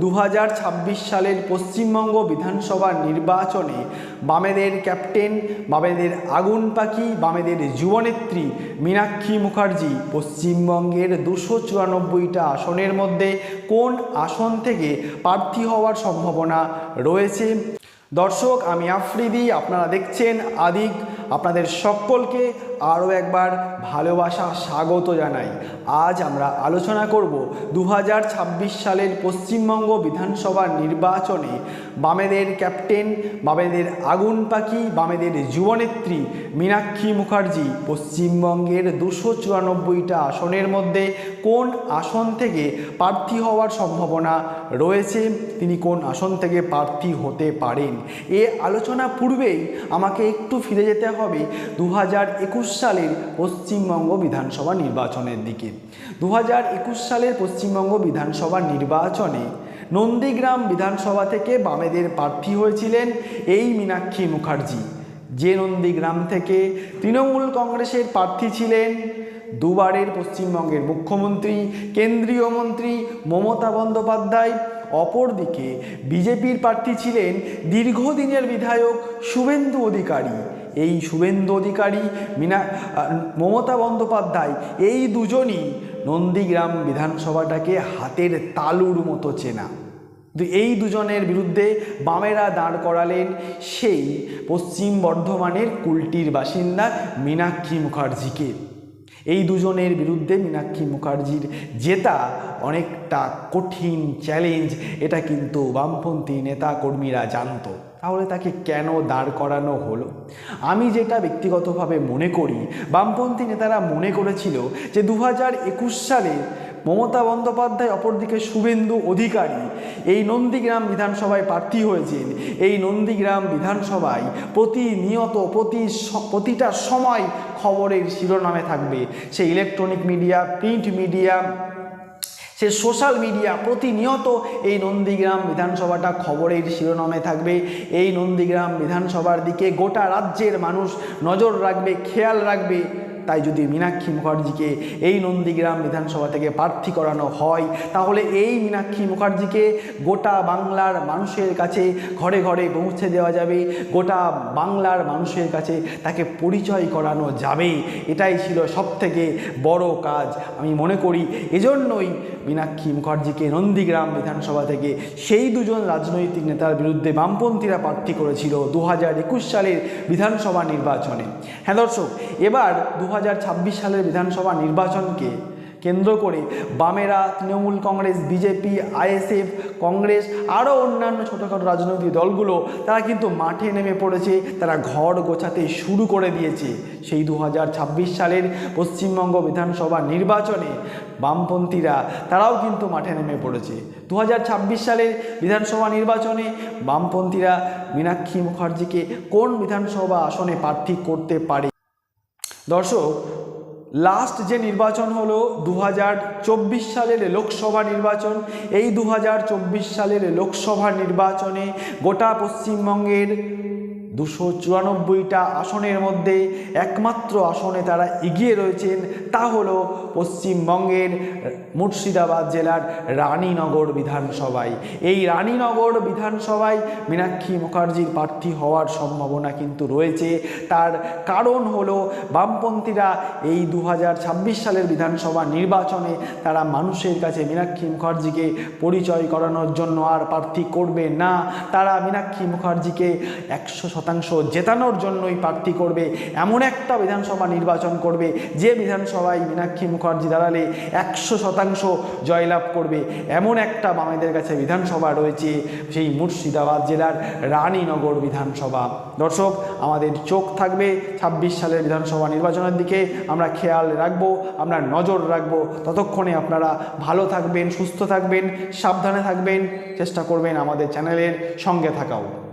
দু হাজার ছাব্বিশ সালের পশ্চিমবঙ্গ বিধানসভা নির্বাচনে বামেদের ক্যাপ্টেন, বামেদের আগুন পাখি, বামেদের যুবনেত্রী মীনাক্ষী মুখার্জি পশ্চিমবঙ্গের দুশো চুরানব্বইটা আসনের মধ্যে কোন আসন থেকে প্রার্থী হওয়ার সম্ভাবনা রয়েছে? দর্শক, আমি আফ্রিদি, আপনারা দেখছেন আদিক আপনাদের সকলকে আরও একবার ভালোবাসা, স্বাগত জানাই। আজ আমরা আলোচনা করব দু হাজার ছাব্বিশ সালের পশ্চিমবঙ্গ বিধানসভা নির্বাচনে বামেদের ক্যাপ্টেন, বামেদের আগুন পাখি, বামেদের যুবনেত্রী মীনাক্ষী মুখার্জি পশ্চিমবঙ্গের দুশো চুরানব্বইটা আসনের মধ্যে কোন আসন থেকে প্রার্থী হওয়ার সম্ভাবনা রয়েছে? তিনি কোন আসন থেকে প্রার্থী হতে পারেন? এ আলোচনা পূর্বেই আমাকে একটু ফিরে যেতে হবে দু একুশ সালের পশ্চিমবঙ্গ বিধানসভা নির্বাচনের দিকে। দু একুশ সালের পশ্চিমবঙ্গ বিধানসভা নির্বাচনে নন্দীগ্রাম বিধানসভা থেকে বামেদের প্রার্থী হয়েছিলেন এই মীনাক্ষী মুখার্জি। যে নন্দীগ্রাম থেকে তৃণমূল কংগ্রেসের প্রার্থী ছিলেন, দুবারের পশ্চিমবঙ্গের মুখ্যমন্ত্রী, কেন্দ্রীয় মন্ত্রী মমতা বন্দ্যোপাধ্যায়, অপরদিকে বিজেপির প্রার্থী ছিলেন দীর্ঘদিনের বিধায়ক শুভেন্দু অধিকারী। এই শুভেন্দু অধিকারী, মিনা মমতা বন্দ্যোপাধ্যায়, এই দুজনই নন্দীগ্রাম বিধানসভাটাকে হাতের তালুর মতো চেনা। কিন্তু এই দুজনের বিরুদ্ধে বামেরা দাঁড় করালেন সেই পশ্চিম বর্ধমানের কুলটির বাসিন্দা মীনাক্ষী মুখার্জিকে। এই দুজনের বিরুদ্ধে মীনাক্ষী মুখার্জির জেতা অনেকটা কঠিন চ্যালেঞ্জ এটা কিন্তু বামপন্থী নেতা কর্মীরা জানতো। তাহলে তাকে কেন দাঁড় করানো হলো? আমি যেটা ব্যক্তিগতভাবে মনে করি, বামপন্থী নেতারা মনে করেছিল যে দু সালে মমতা বন্দ্যোপাধ্যায় অপরদিকে শুভেন্দু অধিকারী, এই নন্দীগ্রাম বিধানসভায় প্রার্থী হয়েছেন। এই নন্দীগ্রাম বিধানসভায় প্রতিনিয়ত প্রতি প্রতিটা সময় খবরের শিরোনামে থাকবে। সে ইলেকট্রনিক মিডিয়া প্রিন্ট মিডিয়া সে সোশ্যাল মিডিয়া প্রতিনিয়ত এই নন্দীগ্রাম বিধানসভাটা খবরের শিরোনামে থাকবে। এই নন্দীগ্রাম বিধানসভার দিকে গোটা রাজ্যের মানুষ নজর রাখবে, খেয়াল রাখবে। তাই যদি মীনাক্ষী মুখার্জিকে এই নন্দীগ্রাম বিধানসভা থেকে প্রার্থী করানো হয়, তাহলে এই মীনাক্ষী মুখার্জিকে গোটা বাংলার মানুষের কাছে ঘরে ঘরে পৌঁছে দেওয়া যাবে। গোটা বাংলার মানুষের কাছে তাকে পরিচয় করানো যাবে। এটাই ছিল সবথেকে বড় কাজ। আমি মনে করি এজন্যই মীনাক্ষী মুখার্জিকে নন্দীগ্রাম বিধানসভা থেকে সেই দুজন রাজনৈতিক নেতার বিরুদ্ধে বামপন্থীরা প্রার্থী করেছিল দু হাজার একুশ সালের বিধানসভা নির্বাচনে। হ্যাঁ দর্শক, এবার দু হাজার সালের বিধানসভা নির্বাচনকে কেন্দ্র করে বামেরা, তৃণমূল কংগ্রেস, বিজেপি, আইএসএফ, কংগ্রেস, আরও অন্যান্য ছোটোখাটো রাজনৈতিক দলগুলো, তারা কিন্তু মাঠে নেমে পড়েছে, তারা ঘর গোছাতে শুরু করে দিয়েছে। সেই দু হাজার ছাব্বিশ সালের পশ্চিমবঙ্গ বিধানসভা নির্বাচনে বামপন্থীরা, তারাও কিন্তু মাঠে নেমে পড়েছে। দু হাজার ছাব্বিশ সালের বিধানসভা নির্বাচনে বামপন্থীরা মীনাক্ষী মুখার্জিকে কোন বিধানসভা আসনে প্রার্থী করতে পারে দর্শক লাস্ট যে নির্বাচন হলো দু হাজার চব্বিশ সালের লোকসভা নির্বাচন, এই দু হাজার চব্বিশ সালের লোকসভা নির্বাচনে গোটা পশ্চিমবঙ্গের দুশো চুরানব্বইটা আসনের মধ্যে একমাত্র আসনে তারা এগিয়ে রয়েছেন, তা হল পশ্চিমবঙ্গের মুর্শিদাবাদ জেলার রানীনগর বিধানসভায়। এই রানীনগর বিধানসভায় মীনাক্ষী মুখার্জির প্রার্থী হওয়ার সম্ভাবনা কিন্তু রয়েছে। তার কারণ হলো বামপন্থীরা এই দু হাজার ছাব্বিশ সালের বিধানসভা নির্বাচনে তারা মানুষের কাছে মীনাক্ষী মুখার্জিকে পরিচয় করানোর জন্য আর প্রার্থী করবে না। তারা মীনাক্ষী মুখার্জিকে একশো শতাংশ জেতানোর জন্যই প্রার্থী করবে। এমন একটা বিধানসভা নির্বাচন করবে, যে বিধানসভায় মীনাক্ষী মুখার্জি দাঁড়ালে একশো শতাংশ জয়লাভ করবে। এমন একটা বামেদের কাছে বিধানসভা রয়েছে, সেই মুর্শিদাবাদ জেলার রানীনগর বিধানসভা। দর্শক, আমাদের চোখ থাকবে ছাব্বিশ সালের বিধানসভা নির্বাচনের দিকে। আমরা খেয়াল রাখব, আমরা নজর রাখব। ততক্ষণে আপনারা ভালো থাকবেন, সুস্থ থাকবেন, সাবধানে থাকবেন। চেষ্টা করবেন আমাদের চ্যানেলের সঙ্গে থাকাও।